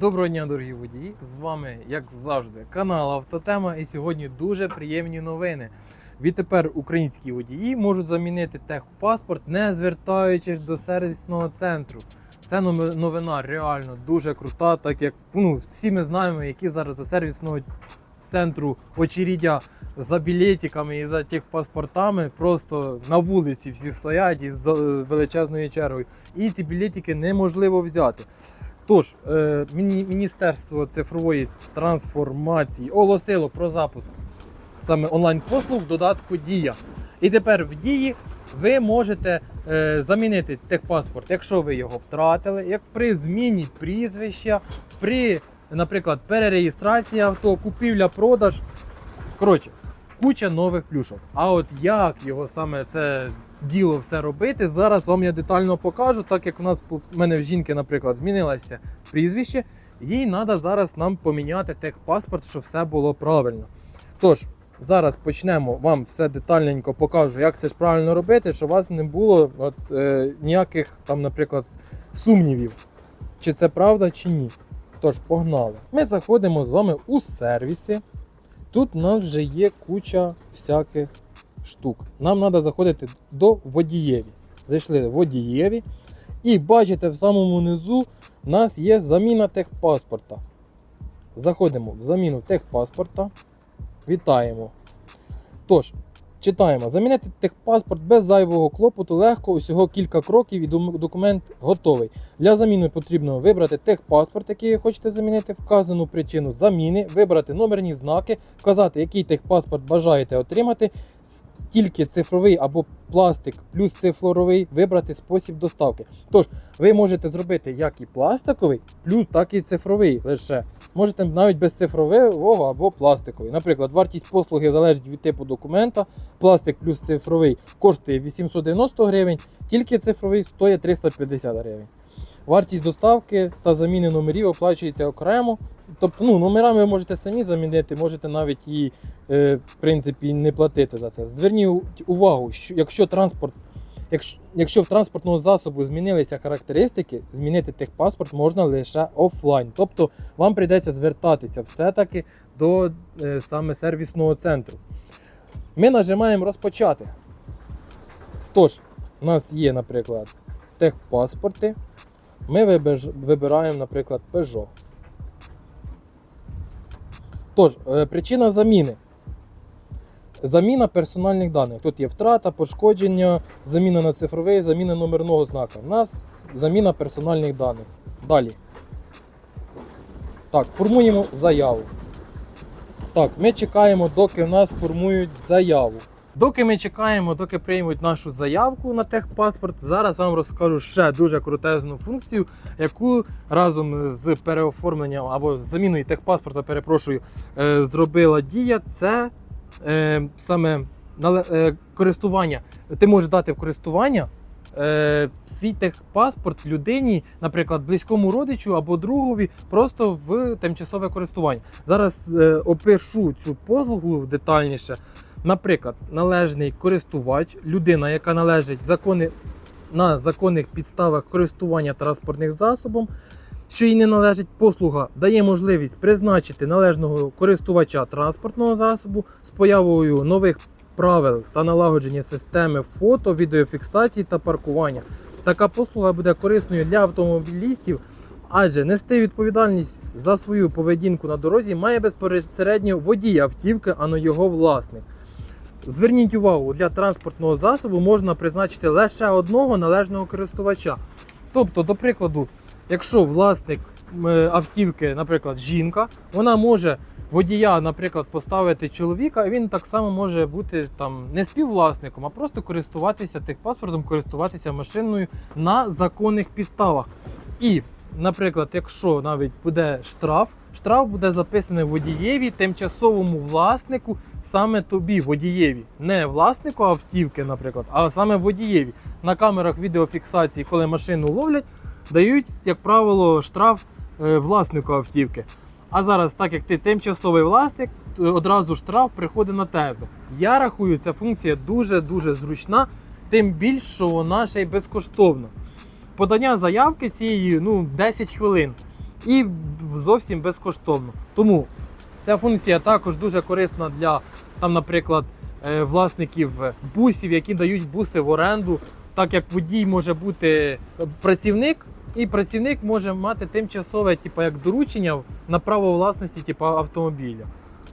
Доброго дня, дорогі водії! З вами, як завжди, канал Автотема. І сьогодні дуже приємні новини. Відтепер українські водії можуть замінити техпаспорт, не звертаючись до сервісного центру. Це новина реально дуже крута, так як ну, всі ми знаємо, які зараз до сервісного центру очередя за білетиками і за техпаспортами просто на вулиці всі стоять із величезною чергою. І ці білетики неможливо взяти. Тож, е, Міністерство цифрової трансформації оголосило про запуск саме онлайн-послуг в додатку Дія. І тепер в дії ви можете е, замінити техпаспорт, якщо ви його втратили, як при зміні прізвища, при, наприклад, перереєстрації авто, купівля-продаж. Коротше, куча нових плюшок. А от як його саме це діло все робити, зараз вам я детально покажу, так як у нас у мене в жінки, наприклад, змінилося прізвище, їй треба зараз нам поміняти техпаспорт, щоб все було правильно. Тож, зараз почнемо вам все детальненько покажу, як це ж правильно робити, щоб у вас не було от, е, ніяких там, наприклад, сумнівів, чи це правда, чи ні. Тож, погнали. Ми заходимо з вами у сервіси. Тут у нас вже є куча всяких штук. Нам треба заходити до водієві. Зайшли в водієві. І бачите, в самому низу у нас є заміна техпаспорта. Заходимо в заміну техпаспорта. Вітаємо. Тож, читаємо. Замінити техпаспорт без зайвого клопоту легко, усього кілька кроків і документ готовий. Для заміни потрібно вибрати техпаспорт, який ви хочете замінити, вказану причину заміни, вибрати номерні знаки, вказати, який техпаспорт бажаєте отримати, тільки цифровий або пластик плюс цифровий, вибрати спосіб доставки. Тож, ви можете зробити як і пластиковий, плюс так і цифровий лише. Можете навіть без цифрового або пластиковий. Наприклад, вартість послуги залежить від типу документа. Пластик плюс цифровий коштує 890 гривень, тільки цифровий стоїть 350 гривень. Вартість доставки та заміни номерів оплачується окремо. Тобто, ну, номера ви можете самі замінити, можете навіть і е, в принципі не платити за це. Зверніть увагу, що якщо транспорт, якщо, якщо в транспортного засобу змінилися характеристики, змінити техпаспорт можна лише офлайн. Тобто вам прийдеться звертатися все-таки до е, саме сервісного центру. Ми нажимаємо розпочати. Тож, у нас є, наприклад, техпаспорти. Ми вибираємо, наприклад, Peugeot. Тож, е, причина заміни. Заміна персональних даних. Тут є втрата, пошкодження, заміна на цифровий, заміна номерного знака. У нас заміна персональних даних. Далі. Так, формуємо заяву. Так, ми чекаємо, доки в нас формують заяву. Доки ми чекаємо, доки приймуть нашу заявку на техпаспорт, зараз вам розкажу ще дуже крутезну функцію, яку разом з переоформленням або заміною техпаспорта, перепрошую, е, зробила дія. Це е, саме е, користування. Ти можеш дати в користування е, свій техпаспорт людині, наприклад, близькому родичу або другові, просто в тимчасове користування. Зараз е, опишу цю послугу детальніше. Наприклад, належний користувач, людина, яка належить закони, на законних підставах користування транспортним засобом, що їй не належить послуга, дає можливість призначити належного користувача транспортного засобу з появою нових правил та налагодження системи фото, відеофіксації та паркування. Така послуга буде корисною для автомобілістів, адже нести відповідальність за свою поведінку на дорозі має безпосередньо водій автівки, а не його власник. Зверніть увагу, для транспортного засобу можна призначити лише одного належного користувача. Тобто, до прикладу, якщо власник е, автівки, наприклад, жінка, вона може водія, наприклад, поставити чоловіка, і він так само може бути там не співвласником, а просто користуватися техпаспортом, користуватися машиною на законних підставах. І, наприклад, якщо навіть буде штраф, штраф буде записаний водієві, тимчасовому власнику, саме тобі, водієві, не власнику автівки, наприклад, а саме водієві. На камерах відеофіксації, коли машину ловлять, дають, як правило, штраф е, власнику автівки. А зараз, так як ти тимчасовий власник, то одразу штраф приходить на тебе. Я рахую, ця функція дуже-дуже зручна, тим більше, вона ще й безкоштовна. Подання заявки цієї ну, 10 хвилин. І зовсім безкоштовно. Тому ця функція також дуже корисна для там, наприклад, е, власників бусів, які дають буси в оренду, так як водій може бути працівник, і працівник може мати тимчасове, типу, як доручення на право власності, типу, автомобіля.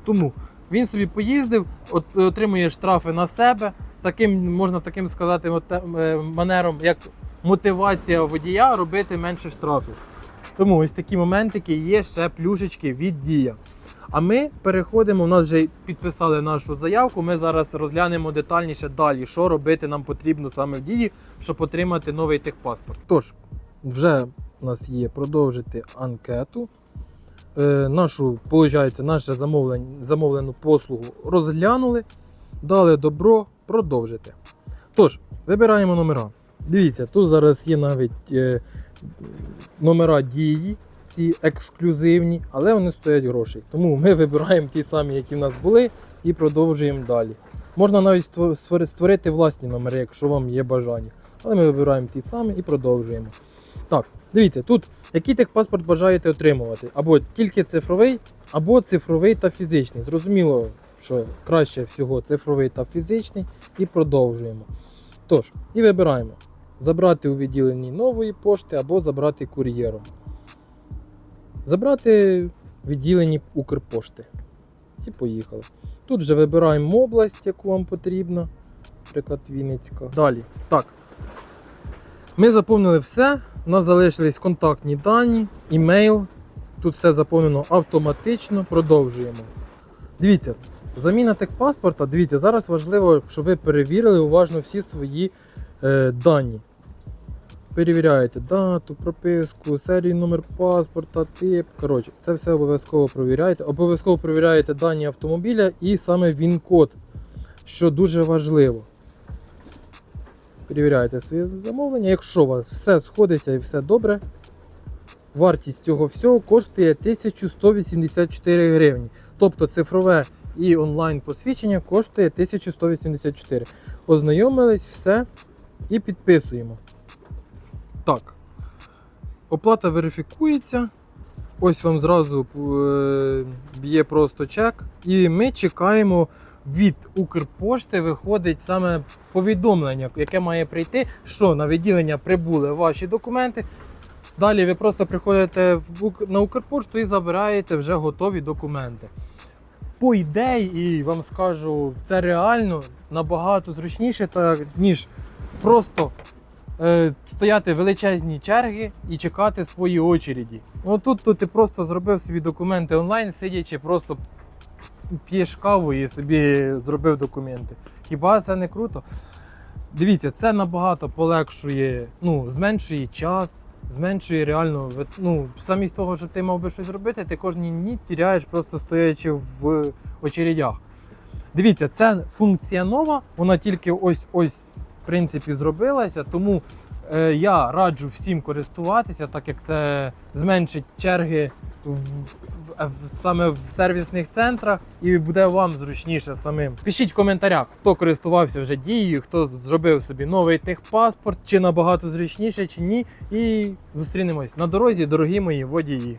Тому він собі поїздив, от, отримує штрафи на себе. Таким можна таким сказати, е, манером, як мотивація водія робити менше штрафів. Тому ось такі моментики є ще плюшечки від дія. А ми переходимо. У нас вже підписали нашу заявку. Ми зараз розглянемо детальніше далі, що робити нам потрібно саме в дії, щоб отримати новий техпаспорт. Тож, вже у нас є продовжити анкету. Е, нашу, виходить, наше замовлену послугу розглянули, дали добро продовжити. Тож, вибираємо номера. Дивіться, тут зараз є навіть е, номера дії, ці ексклюзивні, але вони стоять грошей. Тому ми вибираємо ті самі, які в нас були, і продовжуємо далі. Можна навіть створити власні номери, якщо вам є бажання. Але ми вибираємо ті самі і продовжуємо. Так, дивіться, тут який техпаспорт бажаєте отримувати? Або тільки цифровий, або цифровий та фізичний. Зрозуміло, що краще всього цифровий та фізичний, і продовжуємо. Тож, і вибираємо забрати у відділенні нової пошти або забрати кур'єром. Забрати в відділенні Укрпошти. І поїхали. Тут вже вибираємо область, яку вам потрібно. Наприклад, Вінницька. Далі. Так. Ми заповнили все. У нас залишились контактні дані, імейл. Тут все заповнено автоматично. Продовжуємо. Дивіться, заміна техпаспорта. Дивіться, зараз важливо, щоб ви перевірили уважно всі свої е, дані. Перевіряєте дату, прописку, серію номер паспорта, тип. Коротше, це все обов'язково перевіряєте. Обов'язково перевіряєте дані автомобіля і саме він-код, що дуже важливо. Перевіряєте своє замовлення. Якщо у вас все сходиться і все добре, вартість цього всього коштує 1184 гривні. Тобто цифрове і онлайн посвідчення коштує 1184. Ознайомились, все і підписуємо. Так. Оплата верифікується. Ось вам зразу е, б'є просто чек. І ми чекаємо від Укрпошти виходить саме повідомлення, яке має прийти, що на відділення прибули ваші документи. Далі ви просто приходите на Укрпошту і забираєте вже готові документи. По ідеї, і вам скажу, це реально набагато зручніше, так, ніж просто е, стояти величезні черги і чекати свої очереді. Ну тут, тут ти просто зробив собі документи онлайн, сидячи, просто п'єш каву і собі зробив документи. Хіба це не круто? Дивіться, це набагато полегшує, ну, зменшує час, зменшує реально. Ну, замість того, щоб ти мав би щось робити, ти кожні дні тіряєш, просто стоячи в очередях. Дивіться, це функція нова, вона тільки ось ось принципі зробилася, тому е, я раджу всім користуватися, так як це зменшить черги в- в- саме в сервісних центрах і буде вам зручніше самим. Пишіть в коментарях, хто користувався вже дією, хто зробив собі новий техпаспорт, чи набагато зручніше, чи ні. І зустрінемось на дорозі, дорогі мої водії.